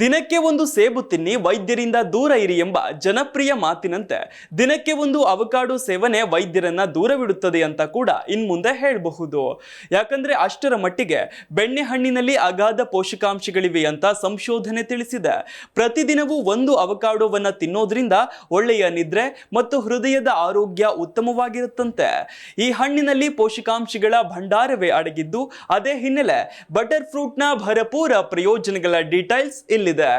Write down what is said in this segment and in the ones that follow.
ದಿನಕ್ಕೆ ಒಂದು ಸೇಬು ತಿನ್ನಿ, ವೈದ್ಯರಿಂದ ದೂರ ಇರಿ ಎಂಬ ಜನಪ್ರಿಯ ಮಾತಿನಂತೆ ದಿನಕ್ಕೆ ಒಂದು ಅವಕಾಡೋ ಸೇವನೆ ವೈದ್ಯರನ್ನ ದೂರವಿಡುತ್ತದೆ ಅಂತ ಕೂಡ ಇನ್ಮುಂದೆ ಹೇಳಬಹುದು. ಯಾಕಂದ್ರೆ ಅಷ್ಟರ ಮಟ್ಟಿಗೆ ಬೆಣ್ಣೆ ಹಣ್ಣಿನಲ್ಲಿ ಅಗಾಧ ಪೋಷಕಾಂಶಗಳಿವೆ ಅಂತ ಸಂಶೋಧನೆ ತಿಳಿಸಿದೆ. ಪ್ರತಿದಿನವೂ ಒಂದು ಅವಕಾಡೋವನ್ನ ತಿನ್ನೋದ್ರಿಂದ ಒಳ್ಳೆಯ ನಿದ್ರೆ ಮತ್ತು ಹೃದಯದ ಆರೋಗ್ಯ ಉತ್ತಮವಾಗಿರುತ್ತಂತೆ. ಈ ಹಣ್ಣಿನಲ್ಲಿ ಪೋಷಕಾಂಶಗಳ ಭಂಡಾರವೇ ಅಡಗಿದ್ದು, ಅದೇ ಹಿನ್ನೆಲೆ ಬಟರ್ ಫ್ರೂಟ್ನ ಭರಪೂರ ಪ್ರಯೋಜನಗಳ ಡೀಟೇಲ್ಸ್ ಇಲ್ಲಿದೆ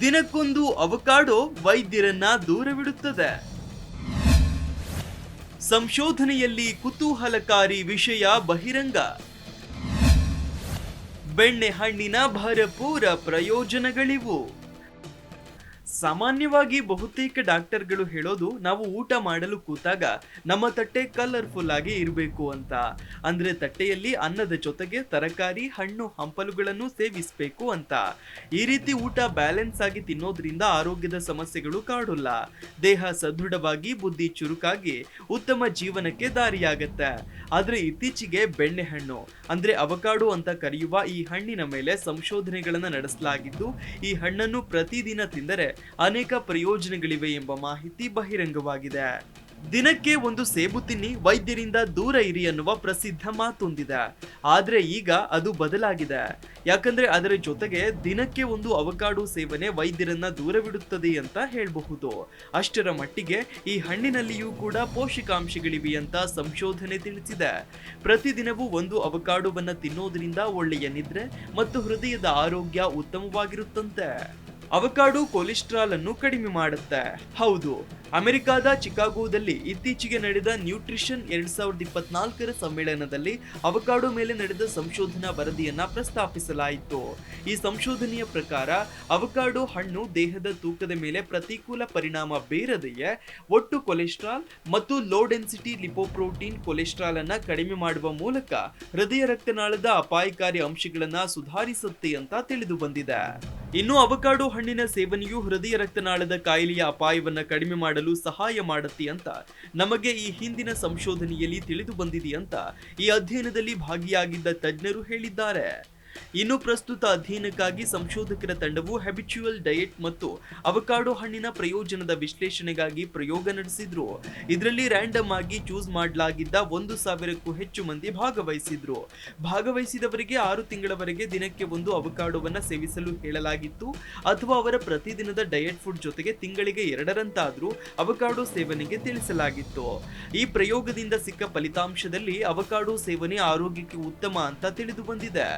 ದಿನಕ್ಕೊಂದು ಅವಕಾಡೋ ವೈದ್ಯರನ್ನ ದೂರವಿಡುತ್ತದೆ. ಸಂಶೋಧನೆಯಲ್ಲಿ ಕುತೂಹಲಕಾರಿ ವಿಷಯ ಬಹಿರಂಗ. ಬೆಣ್ಣೆ ಹಣ್ಣಿನ ಭರಪೂರ ಪ್ರಯೋಜನಗಳಿವು. ಸಾಮಾನ್ಯವಾಗಿ ಬಹುತೇಕ ಡಾಕ್ಟರ್ಗಳು ಹೇಳೋದು ನಾವು ಊಟ ಮಾಡಲು ಕೂತಾಗ ನಮ್ಮ ತಟ್ಟೆ ಕಲರ್ಫುಲ್ ಆಗಿ ಇರಬೇಕು ಅಂತ. ಅಂದ್ರೆ ತಟ್ಟೆಯಲ್ಲಿ ಅನ್ನದ ಜೊತೆಗೆ ತರಕಾರಿ, ಹಣ್ಣು, ಹಂಪಲುಗಳನ್ನು ಸೇವಿಸಬೇಕು ಅಂತ. ಈ ರೀತಿ ಊಟ ಬ್ಯಾಲೆನ್ಸ್ ಆಗಿ ತಿನ್ನೋದ್ರಿಂದ ಆರೋಗ್ಯದ ಸಮಸ್ಯೆಗಳು ಕಾಡೋಲ್ಲ. ದೇಹ ಸದೃಢವಾಗಿ, ಬುದ್ಧಿ ಚುರುಕಾಗಿ, ಉತ್ತಮ ಜೀವನಕ್ಕೆ ದಾರಿಯಾಗತ್ತೆ. ಆದರೆ ಇತ್ತೀಚೆಗೆ ಬೆಣ್ಣೆಹಣ್ಣು ಅಂದ್ರೆ ಅವಕಾಡು ಅಂತ ಕರೆಯುವ ಈ ಹಣ್ಣಿನ ಮೇಲೆ ಸಂಶೋಧನೆಗಳನ್ನು ನಡೆಸಲಾಗಿದ್ದು, ಈ ಹಣ್ಣನ್ನು ಪ್ರತಿದಿನ ತಿಂದರೆ ಅನೇಕ ಪ್ರಯೋಜನಗಳಿವೆ ಎಂಬ ಮಾಹಿತಿ ಬಹಿರಂಗವಾಗಿದೆ. ದಿನಕ್ಕೆ ಒಂದು ಸೇಬು ತಿನ್ನಿ, ವೈದ್ಯರಿಂದ ದೂರ ಇರಿ ಅನ್ನುವ ಪ್ರಸಿದ್ಧ ಮಾತೊಂದಿದೆ. ಆದ್ರೆ ಈಗ ಅದು ಬದಲಾಗಿದೆ. ಯಾಕಂದ್ರೆ ಅದರ ಜೊತೆಗೆ ದಿನಕ್ಕೆ ಒಂದು ಅವಕಾಡು ಸೇವನೆ ವೈದ್ಯರನ್ನ ದೂರವಿಡುತ್ತದೆ ಅಂತ ಹೇಳಬಹುದು. ಅಷ್ಟರ ಮಟ್ಟಿಗೆ ಈ ಹಣ್ಣಿನಲ್ಲಿಯೂ ಕೂಡ ಪೋಷಕಾಂಶಗಳಿವೆ ಅಂತ ಸಂಶೋಧನೆ ತಿಳಿಸಿದೆ. ಪ್ರತಿದಿನವೂ ಒಂದು ಅವಕಾಡುವನ್ನ ತಿನ್ನೋದ್ರಿಂದ ಒಳ್ಳೆಯ ನಿದ್ರೆ ಮತ್ತು ಹೃದಯದ ಆರೋಗ್ಯ ಉತ್ತಮವಾಗಿರುತ್ತಂತೆ. ಅವಕಾಡು ಕೊಲೆಸ್ಟ್ರಾಲ್ ಅನ್ನು ಕಡಿಮೆ ಮಾಡುತ್ತೆ. ಹೌದು, ಅಮೆರಿಕಾದ ಚಿಕಾಗೋದಲ್ಲಿ ಇತ್ತೀಚೆಗೆ ನಡೆದ ನ್ಯೂಟ್ರಿಷನ್ ಎರಡ್ ಸಾವಿರದ ಇಪ್ಪತ್ನಾಲ್ಕರ ಸಮ್ಮೇಳನದಲ್ಲಿ ಅವಕಾಡೋ ಮೇಲೆ ನಡೆದ ಸಂಶೋಧನಾ ವರದಿಯನ್ನ ಪ್ರಸ್ತಾಪಿಸಲಾಯಿತು. ಈ ಸಂಶೋಧನೆಯ ಪ್ರಕಾರ, ಅವಕಾಡೋ ಹಣ್ಣು ದೇಹದ ತೂಕದ ಮೇಲೆ ಪ್ರತಿಕೂಲ ಪರಿಣಾಮ ಬೀರದೆಯೇ ಒಟ್ಟು ಕೊಲೆಸ್ಟ್ರಾಲ್ ಮತ್ತು ಲೋ ಡೆನ್ಸಿಟಿ ಲಿಪೋಪ್ರೋಟೀನ್ ಕೊಲೆಸ್ಟ್ರಾಲ್ ಅನ್ನ ಕಡಿಮೆ ಮಾಡುವ ಮೂಲಕ ಹೃದಯ ರಕ್ತನಾಳದ ಅಪಾಯಕಾರಿ ಅಂಶಗಳನ್ನ ಸುಧಾರಿಸುತ್ತೆ ಅಂತ ತಿಳಿದು ಬಂದಿದೆ. ಇನ್ನು ಅವಕಾಡೋ ಹಣ್ಣಿನ ಸೇವನೆಯು ಹೃದಯ ರಕ್ತನಾಳದ ಕಾಯಿಲೆಯ ಅಪಾಯವನ್ನು ಕಡಿಮೆ ಮಾಡಲು ಸಹಾಯ ಮಾಡುತ್ತೆ ಅಂತ ನಮಗೆ ಈ ಹಿಂದಿನ ಸಂಶೋಧನೆಯಲ್ಲಿ ತಿಳಿದು ಬಂದಿದೆ ಅಂತ ಈ ಅಧ್ಯಯನದಲ್ಲಿ ಭಾಗಿಯಾಗಿದ್ದ ತಜ್ಞರು ಹೇಳಿದ್ದಾರೆ. ಇನ್ನು ಪ್ರಸ್ತುತ ಅಧ್ಯಯನಕ್ಕಾಗಿ ಸಂಶೋಧಕರ ತಂಡವು ಹ್ಯಾಬಿಚುವಲ್ ಡಯಟ್ ಮತ್ತು ಅವಕಾಡೋ ಹಣ್ಣಿನ ಪ್ರಯೋಜನದ ವಿಶ್ಲೇಷಣೆಗಾಗಿ ಪ್ರಯೋಗ ನಡೆಸಿದ್ರು. ಇದರಲ್ಲಿ ರ್ಯಾಂಡಮ್ ಆಗಿ ಚೂಸ್ ಮಾಡಲಾಗಿದ್ದ ಒಂದು ಸಾವಿರಕ್ಕೂ ಹೆಚ್ಚು ಮಂದಿ ಭಾಗವಹಿಸಿದ್ರು. ಭಾಗವಹಿಸಿದವರಿಗೆ ಆರು ತಿಂಗಳವರೆಗೆ ದಿನಕ್ಕೆ ಒಂದು ಅವಕಾಡೊವನ್ನ ಸೇವಿಸಲು ಹೇಳಲಾಗಿತ್ತು. ಅಥವಾ ಅವರ ಪ್ರತಿದಿನದ ಡಯಟ್ ಫುಡ್ ಜೊತೆಗೆ ತಿಂಗಳಿಗೆ ಎರಡರಂತಾದರೂ ಅವಕಾಡೊ ಸೇವನೆಗೆ ತಿಳಿಸಲಾಗಿತ್ತು. ಈ ಪ್ರಯೋಗದಿಂದ ಸಿಕ್ಕ ಫಲಿತಾಂಶದಲ್ಲಿ ಅವಕಾಡೋ ಸೇವನೆ ಆರೋಗ್ಯಕ್ಕೆ ಉತ್ತಮ ಅಂತ ತಿಳಿದು ಬಂದಿದೆ.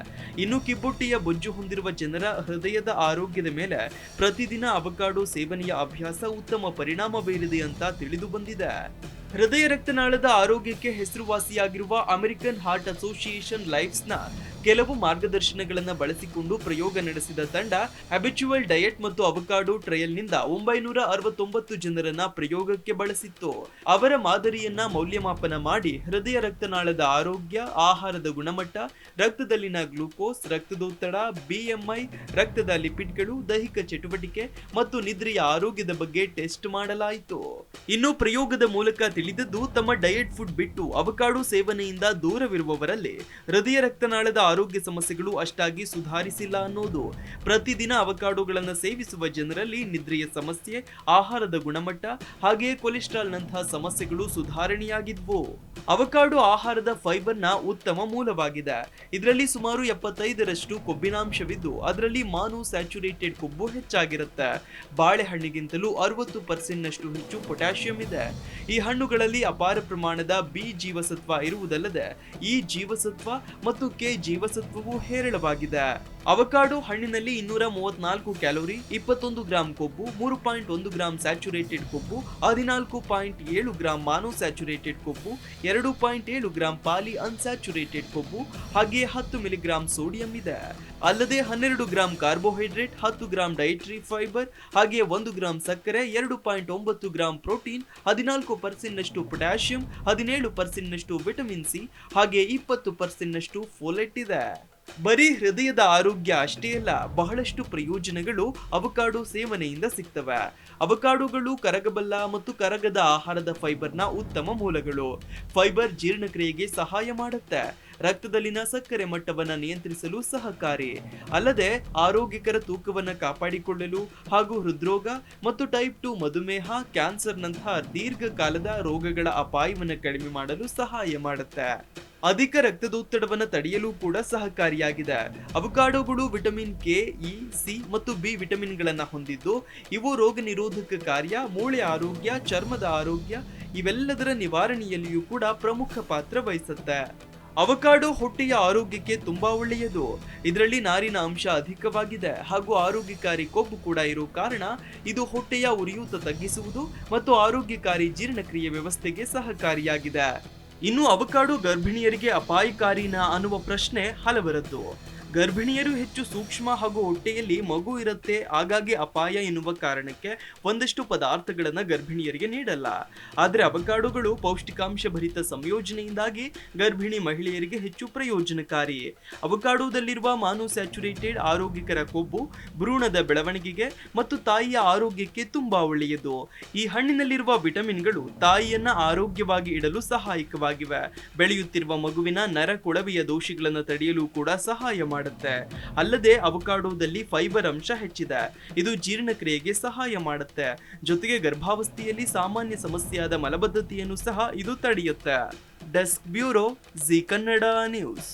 ಇನ್ನು ಕಿಬ್ಬೊಟ್ಟೆಯ ಬೊಜ್ಜು ಹೊಂದಿರುವ ಜನರ ಹೃದಯದ ಆರೋಗ್ಯದ ಮೇಲೆ ಪ್ರತಿದಿನ ಅವಕಾಡೋ ಸೇವನೆಯ ಅಭ್ಯಾಸ ಉತ್ತಮ ಪರಿಣಾಮ ಬೀರಿದೆ ಅಂತ ತಿಳಿದು ಬಂದಿದೆ. ಹೃದಯ ರಕ್ತನಾಳದ ಆರೋಗ್ಯಕ್ಕೆ ಹೆಸರುವಾಸಿಯಾಗಿರುವ ಅಮೆರಿಕನ್ ಹಾರ್ಟ್ ಅಸೋಸಿಯೇಷನ್ ಲೈಫ್ಸ್ನ ಕೆಲವು ಮಾರ್ಗದರ್ಶನಗಳನ್ನು ಬಳಸಿಕೊಂಡು ಪ್ರಯೋಗ ನಡೆಸಿದ ತಂಡ ಹ್ಯಾಬಿಚುವಲ್ ಡಯಟ್ ಮತ್ತು ಅವಕಾಡೋ ಟ್ರಯಲ್ನಿಂದ ಒಂಬೈನೂರ ಅರವತ್ತೊಂಬತ್ತು ಜನರನ್ನ ಪ್ರಯೋಗಕ್ಕೆ ಬಳಸಿತ್ತು. ಅವರ ಮಾದರಿಯನ್ನ ಮೌಲ್ಯಮಾಪನ ಮಾಡಿ ಹೃದಯ ರಕ್ತನಾಳದ ಆರೋಗ್ಯ, ಆಹಾರದ ಗುಣಮಟ್ಟ, ರಕ್ತದಲ್ಲಿನ ಗ್ಲೂಕೋಸ್, ರಕ್ತದೊತ್ತಡ, ಬಿಎಂಐ, ರಕ್ತದ ಲಿಪಿಡ್ಗಳು, ದೈಹಿಕ ಚಟುವಟಿಕೆ ಮತ್ತು ನಿದ್ರೆಯ ಆರೋಗ್ಯದ ಬಗ್ಗೆ ಟೆಸ್ಟ್ ಮಾಡಲಾಯಿತು. ಇನ್ನು ಪ್ರಯೋಗದ ಮೂಲಕ ತಿಳಿದದ್ದು ತಮ್ಮ ಡಯಟ್ ಫುಡ್ ಬಿಟ್ಟು ಅವಕಾಡೋ ಸೇವನೆಯಿಂದ ದೂರವಿರುವವರಲ್ಲಿ ಹೃದಯ ರಕ್ತನಾಳದ ಆರೋಗ್ಯ ಸಮಸ್ಯೆಗಳು ಅಷ್ಟಾಗಿ ಸುಧಾರಿಸಿಲ್ಲ ಅನ್ನೋದು. ಪ್ರತಿದಿನ ಅವಕಾಡೋಗಳನ್ನು ಸೇವಿಸುವ ಜನರಲ್ಲಿ ನಿದ್ರೆಯ ಸಮಸ್ಯೆ, ಆಹಾರದ ಗುಣಮಟ್ಟ ಹಾಗೆಯೇ ಕೊಲೆಸ್ಟ್ರಾಲ್ನಂತಹ ಸಮಸ್ಯೆಗಳು ಸುಧಾರಣೆಯಾಗಿದ್ವು. ಅವಕಾಡೋ ಆಹಾರದ ಫೈಬರ್ನ ಉತ್ತಮ ಮೂಲವಾಗಿದೆ. ಇದರಲ್ಲಿ ಸುಮಾರು ಎಪ್ಪತ್ತೈದರಷ್ಟು ಕೊಬ್ಬಿನಾಂಶವಿದ್ದು, ಅದರಲ್ಲಿ ಮಾನು ಸ್ಯಾಚುರೇಟೆಡ್ ಕೊಬ್ಬು ಹೆಚ್ಚಾಗಿರುತ್ತೆ. ಬಾಳೆಹಣ್ಣಿಗಿಂತಲೂ ಅರವತ್ತು ಪರ್ಸೆಂಟ್ನಷ್ಟು ಹೆಚ್ಚು ಪೊಟ್ಯಾಷಿಯಂ ಇದೆ. ಈ ಹಣ್ಣುಗಳಲ್ಲಿ ಅಪಾರ ಪ್ರಮಾಣದ ಬಿ ಜೀವಸತ್ವ ಇರುವುದಲ್ಲದೆ, ಈ ಜೀವಸತ್ವ ಮತ್ತು ಕೆ ಜೀವಸತ್ವವು ಹೇರಳವಾಗಿದೆ. ಅವಕಾಡೋ ಹಣ್ಣಿನಲ್ಲಿ ಇನ್ನೂರ ಮೂವತ್ನಾಲ್ಕು ಕ್ಯಾಲೋರಿ, ಇಪ್ಪತ್ತೊಂದು ಗ್ರಾಂ ಕೊಬ್ಬು, ಮೂರು ಪಾಯಿಂಟ್ ಒಂದು ಗ್ರಾಂ ಸ್ಯಾಚುರೇಟೆಡ್ ಕೊಬ್ಬು, ಹದಿನಾಲ್ಕು ಪಾಯಿಂಟ್ ಏಳು ಗ್ರಾಂ ಮಾನೋ ಸ್ಯಾಚುರೇಟೆಡ್ ಕೊಬ್ಬು, ಎರಡು ಪಾಯಿಂಟ್ ಏಳು ಗ್ರಾಂ ಪಾಲಿ ಅನ್ಸ್ಯಾಚುರೇಟೆಡ್ ಕೊಬ್ಬು, ಹಾಗೆ ಹತ್ತು ಮಿಲಿಗ್ರಾಂ ಸೋಡಿಯಂ ಇದೆ. ಅಲ್ಲದೆ ಹನ್ನೆರಡು ಗ್ರಾಂ ಕಾರ್ಬೋಹೈಡ್ರೇಟ್, ಹತ್ತು ಗ್ರಾಂ ಡೈಟ್ರಿ ಫೈಬರ್, ಹಾಗೆ ಒಂದು ಗ್ರಾಂ ಸಕ್ಕರೆ, ಎರಡು ಪಾಯಿಂಟ್ ಒಂಬತ್ತು ಗ್ರಾಂ ಪ್ರೋಟೀನ್, ಹದಿನಾಲ್ಕು ಪರ್ಸೆಂಟ್ನಷ್ಟು ಪೊಟ್ಯಾಷಿಯಂ, ಹದಿನೇಳು ಪರ್ಸೆಂಟ್ನಷ್ಟು ವಿಟಮಿನ್ ಸಿ, ಹಾಗೆ ಇಪ್ಪತ್ತು ಪರ್ಸೆಂಟ್ನಷ್ಟು ಫೋಲೆಟ್ ಇದೆ. ಬರೀ ಹೃದಯದ ಆರೋಗ್ಯ ಅಷ್ಟೇ ಅಲ್ಲ, ಬಹಳಷ್ಟು ಪ್ರಯೋಜನಗಳು ಅವಕಾಡೋ ಸೇವನೆಯಿಂದ ಸಿಗ್ತವೆ. ಅವಕಾಡೋಗಳು ಕರಗಬಲ್ಲ ಮತ್ತು ಕರಗದ ಆಹಾರದ ಫೈಬರ್ನ ಉತ್ತಮ ಮೂಲಗಳು. ಫೈಬರ್ ಜೀರ್ಣಕ್ರಿಯೆಗೆ ಸಹಾಯ ಮಾಡುತ್ತೆ. ರಕ್ತದಲ್ಲಿನ ಸಕ್ಕರೆ ಮಟ್ಟವನ್ನು ನಿಯಂತ್ರಿಸಲು ಸಹಕಾರಿ. ಅಲ್ಲದೆ ಆರೋಗ್ಯಕರ ತೂಕವನ್ನು ಕಾಪಾಡಿಕೊಳ್ಳಲು ಹಾಗೂ ಹೃದ್ರೋಗ ಮತ್ತು ಟೈಪ್ ಟು ಮಧುಮೇಹ, ಕ್ಯಾನ್ಸರ್ನಂತಹ ದೀರ್ಘಕಾಲದ ರೋಗಗಳ ಅಪಾಯವನ್ನು ಕಡಿಮೆ ಮಾಡಲು ಸಹಾಯ ಮಾಡುತ್ತೆ. ಅಧಿಕ ರಕ್ತದೊತ್ತಡವನ್ನು ತಡೆಯಲು ಕೂಡ ಸಹಕಾರಿಯಾಗಿದೆ. ಅವಕಾಡೋಗಳು ವಿಟಮಿನ್ ಕೆ, ಇ, ಸಿ ಮತ್ತು ಬಿ ವಿಟಮಿನ್ಗಳನ್ನು ಹೊಂದಿದ್ದು, ಇವು ರೋಗ ನಿರೋಧಕ ಕಾರ್ಯ, ಮೂಳೆ ಆರೋಗ್ಯ, ಚರ್ಮದ ಆರೋಗ್ಯ, ಇವೆಲ್ಲದರ ನಿವಾರಣೆಯಲ್ಲಿಯೂ ಕೂಡ ಪ್ರಮುಖ ಪಾತ್ರ ವಹಿಸುತ್ತೆ. ಅವಕಾಡೋ ಹೊಟ್ಟೆಯ ಆರೋಗ್ಯಕ್ಕೆ ತುಂಬಾ ಒಳ್ಳೆಯದು. ಇದರಲ್ಲಿ ನಾರಿನ ಅಂಶ ಅಧಿಕವಾಗಿದೆ. ಹಾಗೂ ಆರೋಗ್ಯಕಾರಿ ಕೊಬ್ಬು ಕೂಡ ಇರೋ ಕಾರಣ ಇದು ಹೊಟ್ಟೆಯ ಉರಿಯೂತ ತಗ್ಗಿಸುವುದು ಮತ್ತು ಆರೋಗ್ಯಕಾರಿ ಜೀರ್ಣಕ್ರಿಯೆ ವ್ಯವಸ್ಥೆಗೆ ಸಹಕಾರಿಯಾಗಿದೆ. ಇನ್ನು ಅವಕಾಡೋ ಗರ್ಭಿಣಿಯರಿಗೆ ಅಪಾಯಕಾರಿನ ಅನ್ನುವ ಪ್ರಶ್ನೆ ಹಲವರದ್ದು. ಗರ್ಭಿಣಿಯರು ಹೆಚ್ಚು ಸೂಕ್ಷ್ಮ ಹಾಗೂ ಹೊಟ್ಟೆಯಲ್ಲಿ ಮಗು ಇರುತ್ತೆ, ಹಾಗಾಗಿ ಅಪಾಯ ಎನ್ನುವ ಕಾರಣಕ್ಕೆ ಒಂದಷ್ಟು ಪದಾರ್ಥಗಳನ್ನು ಗರ್ಭಿಣಿಯರಿಗೆ ನೀಡಲ್ಲ. ಆದರೆ ಅವಕಾಡುಗಳು ಪೌಷ್ಟಿಕಾಂಶ ಭರಿತ ಸಂಯೋಜನೆಯಿಂದಾಗಿ ಗರ್ಭಿಣಿ ಮಹಿಳೆಯರಿಗೆ ಹೆಚ್ಚು ಪ್ರಯೋಜನಕಾರಿ. ಅವಕಾಡೋದಲ್ಲಿರುವ ಮಾನೋಸ್ಯಾಚುರೇಟೆಡ್ ಆರೋಗ್ಯಕರ ಕೊಬ್ಬು, ಭ್ರೂಣದ ಬೆಳವಣಿಗೆಗೆ ಮತ್ತು ತಾಯಿಯ ಆರೋಗ್ಯಕ್ಕೆ ತುಂಬಾ ಒಳ್ಳೆಯದು. ಈ ಹಣ್ಣಿನಲ್ಲಿರುವ ವಿಟಮಿನ್ಗಳು ತಾಯಿಯನ್ನ ಆರೋಗ್ಯವಾಗಿ ಇಡಲು ಸಹಾಯಕವಾಗಿವೆ. ಬೆಳೆಯುತ್ತಿರುವ ಮಗುವಿನ ನರ ಕೊಳವೆಯ ದೋಷಗಳನ್ನು ತಡೆಯಲು ಕೂಡ ಸಹಾಯ ಮಾಡುತ್ತೆ. ಅಲ್ಲದೆ ಅವಕಾಡೋದಲ್ಲಿ ಫೈಬರ್ ಅಂಶ ಹೆಚ್ಚಿದೆ. ಇದು ಜೀರ್ಣಕ್ರಿಯೆಗೆ ಸಹಾಯ ಮಾಡುತ್ತೆ. ಜೊತೆಗೆ ಗರ್ಭಾವಸ್ಥೆಯಲ್ಲಿ ಸಾಮಾನ್ಯ ಸಮಸ್ಯೆಯಾದ ಮಲಬದ್ಧತೆಯನ್ನು ಸಹ ಇದು ತಡೆಯುತ್ತೆ. Desk bureau, Zee Kannada news.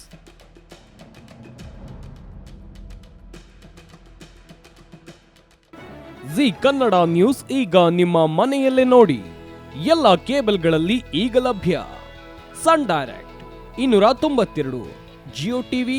Zee Kannada news ಈಗ ನಿಮ್ಮ ಮನೆಯಲ್ಲೇ ನೋಡಿ. ಎಲ್ಲ ಕೇಬಲ್ಗಳಲ್ಲಿ ಈಗ ಲಭ್ಯ. ಸನ್ ಡೈರೆಕ್ಟ್, ಇನ್ನೂರ ತೊಂಬತ್ತೆರಡು, ಜಿಯೋ ಟಿವಿ